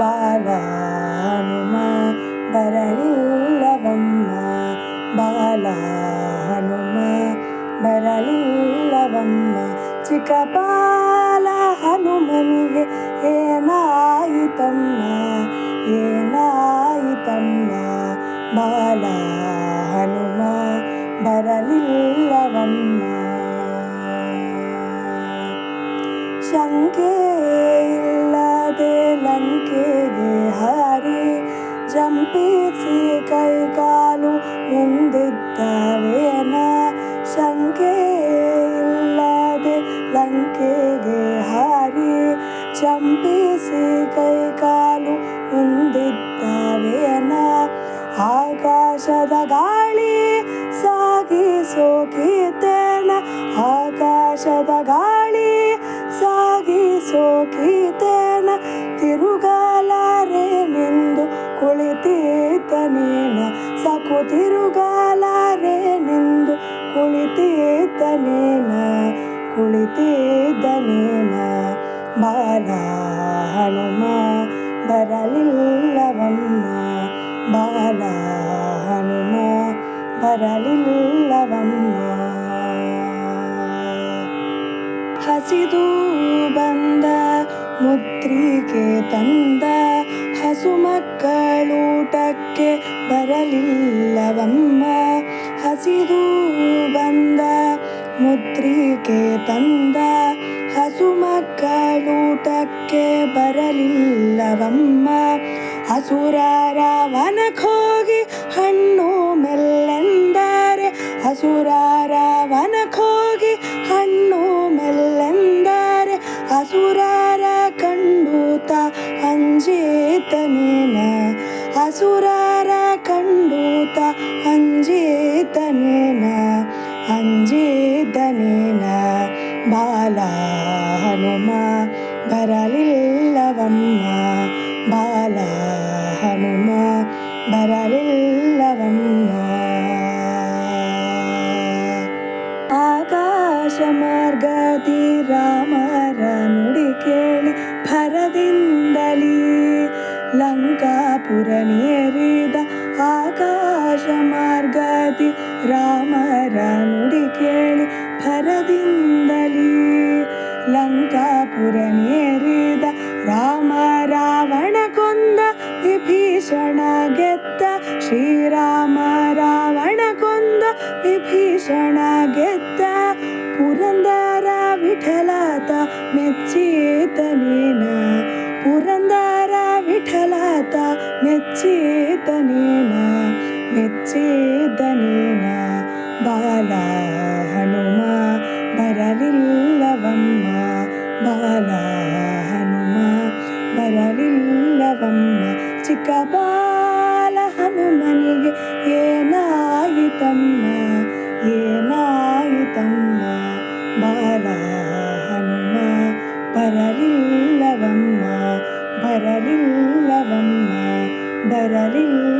ಬಾಲ ಹನುಮ ಬರಲಿಲ್ಲವಮ್ಮ ಬಾಲ ಹನುಮ ಬರಲಿಲ್ಲವಮ್ಮ ಚಿಕ್ಕ ಬಾಲ ಹನುಮನಿಗೆ ಏನಾಯಿತಮ್ಮ ಏನಾಯಿತಮ್ಮ ಬಾಲ ಹನುಮ ಬರಲಿಲ್ಲವಮ್ಮ ಶಂಕೆ ಜಂಪಿಸಿ ಕೈಕಾಲು ಮುಂದಿದ್ದವೇನ ಶಂಕೆ ಇಲ್ಲದೆ ಲಂಕೆಗೆ ಹಾರಿ. ಚಂಪಿಸಿ ಕೈಕಾಲು ಮುಂದಿದ್ದವೇನ ಆಕಾಶದ ಗಾಳಿ ಸಾಗಿಸೋ ಕೀರ್ತನ. ಆಕಾಶದ ಗಾಳಿ ಸಾಗಿಸೋ ಕೀರ್ತನ. ತಿರುಗಾಲಾರೆನೆಂದು ಕುಳಿತಿದ್ದನೇನ ಬಾಲ ಹನುಮ ಬರಲಿಲ್ಲವಮ್ಮ ಬಾಲ ಹನುಮ ಬರಲಿಲ್ಲವಮ್ಮ ಹಸಿದು ಬಂದ ಮುದ್ರಿಕೆ ತಂದ ಹಸು ಮಕ್ಕಳೂಟಕ್ಕೆ ಬರಲಿಲ್ಲವಮ್ಮ ಹಸಿದು ಬಂದ ಮುದ್ರಿಕೆ ತಂದ ಹಸು ಮಕ್ಕಳೂಟಕ್ಕೆ ಬರಲಿಲ್ಲವಮ್ಮ. ಹಸುರಾರ ವನಕ್ಕೋಗಿ ಹಣ್ಣು ಮೆಲ್ಲೆಂದರೆ ಹಸುರಾರ ವನಕ್ಕೋಗಿ ಹಣ್ಣು ಮೆಲ್ಲೆಂದರೆ ಹಸುರಾರ ಕಂಡೂತ ಅಂಜೇತನೇನ. ಹಸುರಾರ ಕಂಡೂತ ಅಂಜೇತನೇನ. ಅಂಜೇತನೇನ ಬಾಲ ಹನುಮ ಬರಲಿಲ್ಲವಮ್ಮ ಬಾಲ ಹನುಮ ಬರಲಿಲ್ಲವಮ್ಮ ಆಕಾಶ ಮಾರ್ಗದಿ ರಾಮರ ನುಡಿ ಕೇಳಿ ಭರದಿಂದಲೀ ಲಂಕಾಪುರ ನೇರಿದ ಆಕಾಶ ಮಾರ್ಗದಿ ರಾಮರ ಶ್ರೀರಾಮ ರಾವಣ ಕೊಂದ ವಿಭೀಷಣ ಗೆದ್ದ ಪುರಂದರ ವಿಠಲಾತ ಮೆಚ್ಚೇತನೇನ ಪುರಂದರ ವಿಠಲಾತ ಮೆಚ್ಚೇತನೇನ ಮೆಚ್ಚೇತನೇನ ಬಾಲ ಹನುಮ ఏనాయుతమ్మ ఏనాయుతమ్మ బాలా హనుమ బరలిల్లవమ్మ బరలిల్లవమ్మ బరలిల్ల